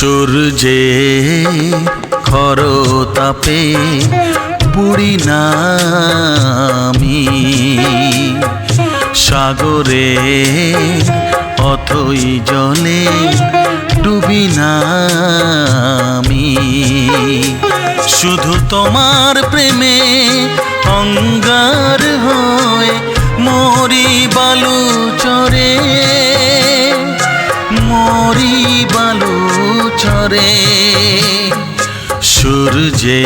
সূর্যে খরতাপে বুড়ি নামি। সাগরে অথই জলে ডুবি নামি। শুধু তোমার প্রেমে রে সূর্যে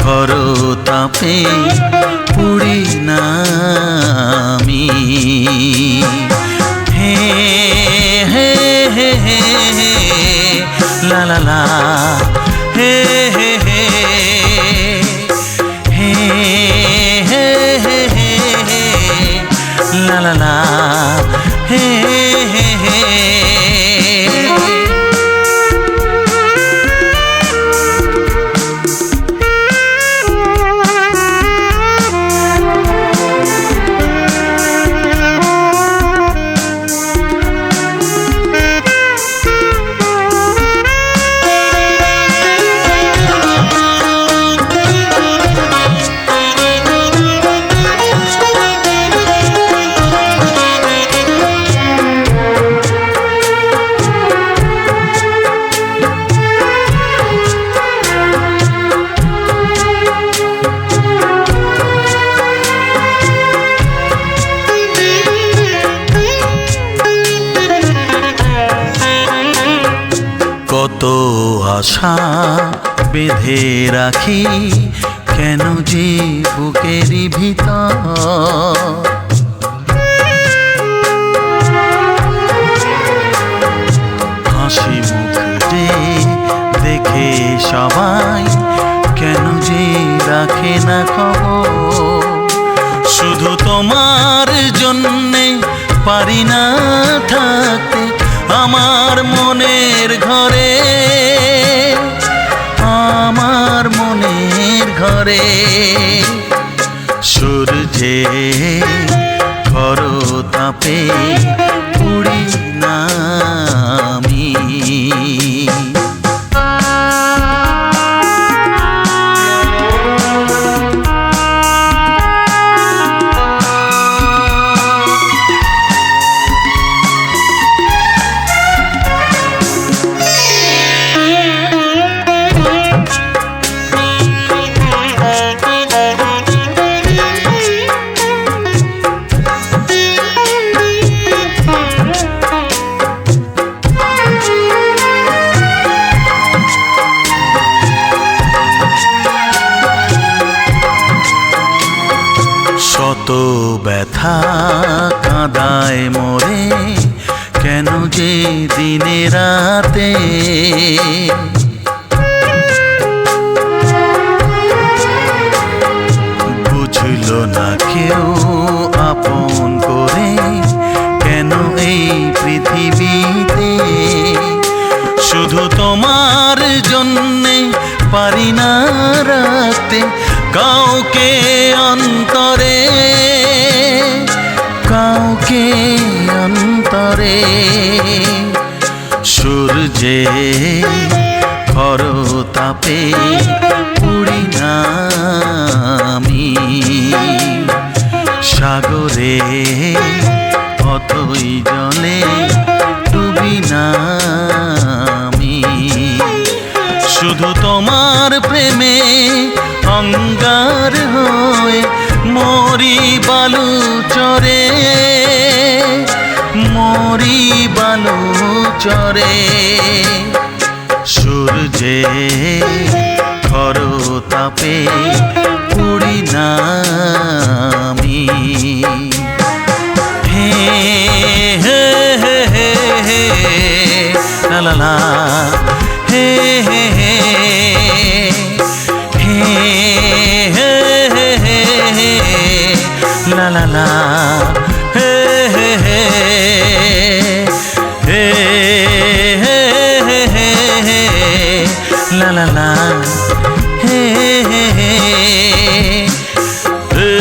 খর তাপে পুরি না আমি হে হে হে হে লা লা লা হে হে হে হে হে হে লা লা লা আশা বেঁধে রাখি, কেন যে বুকেরই ভিতর? হাসি মুখ দেখে সবাই, কেন যে রাখে না খবর? শুধু তোমার জন্যে পারি না থাকতে করে। সূর্যে ঘর তাপে পুড়ি না। শত ব্যথা কাঁদায় মোরে, কেন যে দিনে রাতে? বুঝলো না কেউ আপন করে, কেন এই পৃথিবীতে? শুধু তোমার জন্যে পারি না রাখতে কাউকে অন্তরে করে। সূর্যে পরতাপে চরে সূর্যে খর তাপে পুরি না হে হে হে হে হে হে হে হে হে হে হে la la hey hey hey hey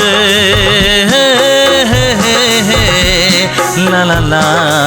hey hey la la la